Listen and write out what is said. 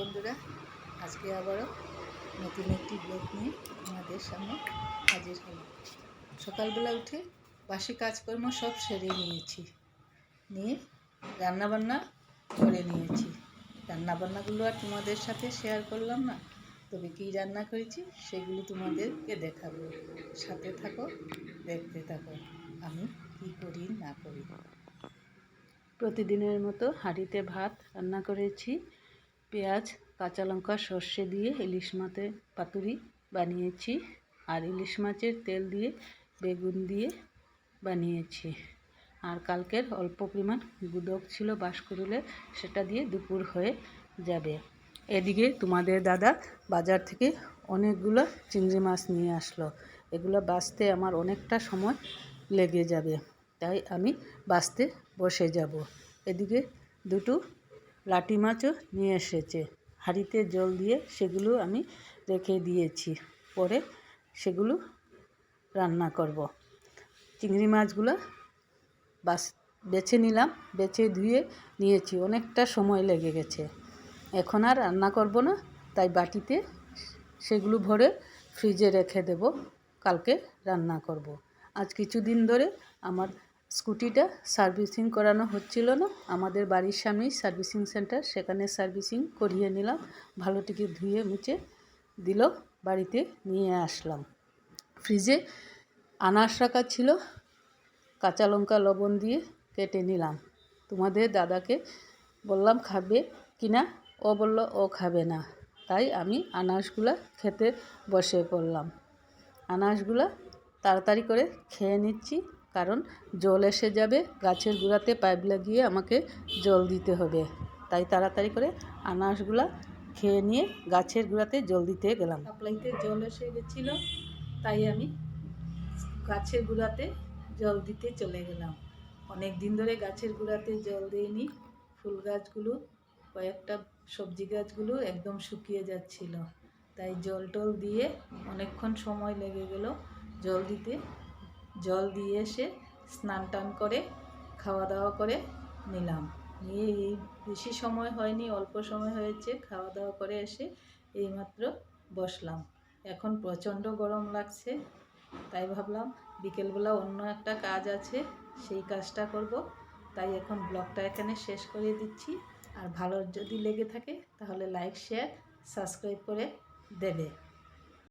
বন্ধুরা, আজকে আবারও নতুন একটি ব্লগ নিয়ে আমাদের সামনে হাজির হলাম। সকালবেলা উঠে বাসি কাজকর্ম সব সেরে নিয়েছি, নিয়ে রান্নাবান্না করে নিয়েছি। রান্নাবান্নাগুলো আর তোমাদের সাথে শেয়ার করলাম না, তবে কী রান্না করেছি সেগুলো তোমাদেরকে দেখাবো। সাথে থাকো, দেখতে থাকো, আমি কী করি, না করি। প্রতিদিনের মতো হাঁড়িতে ভাত রান্না করেছি পেঁয়াজ, কাঁচা লঙ্কা, সর্ষে দিয়ে ইলিশ মাছের পাতুরি বানিয়েছি আর ইলিশ মাছের তেল দিয়ে বেগুন দিয়ে বানিয়েছি। আর কালকের অল্প পরিমাণ গুদক ছিল বাঁশকুড়ুলে, সেটা দিয়ে দুপুর হয়ে যাবে। এদিকে তোমাদের দাদা বাজার থেকে অনেকগুলো চিংড়ি মাছ নিয়ে আসলো। এগুলো বাছতে আমার অনেকটা সময় লেগে যাবে, তাই আমি বাঁচতে বসে যাব। এদিকে দুটো লাটি মাছও নিয়ে এসেছে। হাঁড়িতে জল দিয়ে সেগুলো আমি রেখে দিয়েছি। পরে সেগুলো রান্না করব। চিংড়ি মাছগুলো বাস, বেছে নিলাম, বেছে ধুয়ে নিয়েছি। অনেকটা সময় লেগে গেছে। এখন আর রান্না করব না, তাই বাটিতে সেগুলো ভরে ফ্রিজে রেখে দেব। কালকে রান্না করব। আজ কিছুদিন ধরে আমার স্কুটিটা সার্ভিসিং করানো হচ্ছিল না। আমাদের বাড়ির সামনেই সার্ভিসিং সেন্টার, সেখানে সার্ভিসিং করিয়ে নিলাম। ভালো টিকে ধুয়ে মুছে দিল, বাড়িতে নিয়ে আসলাম। ফ্রিজে আনাস রাখা ছিল, কাঁচা লঙ্কা লবণ দিয়ে কেটে নিলাম। তোমাদের দাদাকে বললাম, খাবে কি না? ও বলল, ও খাবে না। তাই আমি আনাসগুলা খেতে বসে পড়লাম। আনাসগুলা তাড়াতাড়ি করে খেয়ে নিচ্ছি। কারণ জল এসে যাবে, গাছের গোড়াতে পাইপ লাগিয়ে আমাকে জল দিতে হবে। তাই তাড়াতাড়ি করে আনারসগুলা খেয়ে নিয়ে গাছের গোড়াতে জল দিতে গেলাম। সাপ্লাইতে জল এসে গেছিল, তাই আমি গাছের গোড়াতে জল দিতে চলে গেলাম। অনেক দিন ধরে গাছের গোড়াতে জল দিইনি, ফুল গাছগুলো, কয়েকটা সবজি গাছগুলো একদম শুকিয়ে যাচ্ছিল। তাই জল টল দিয়ে অনেকক্ষণ সময় লেগে গেল জল দিতে। জল দিয়ে এসে স্নান টান করে খাওয়া দাওয়া করে নিলাম। নিয়ে এই বেশি সময় হয়নি, অল্প সময় হয়েছে খাওয়া দাওয়া করে এসে এইমাত্র বসলাম। এখন প্রচণ্ড গরম লাগছে, তাই ভাবলাম বিকেলবেলা অন্য একটা কাজ আছে, সেই কাজটা করব। তাই এখন ব্লগটা এখানে শেষ করে দিচ্ছি। আর ভালো যদি লেগে থাকে, তাহলে লাইক, শেয়ার, সাবস্ক্রাইব করে দেবে।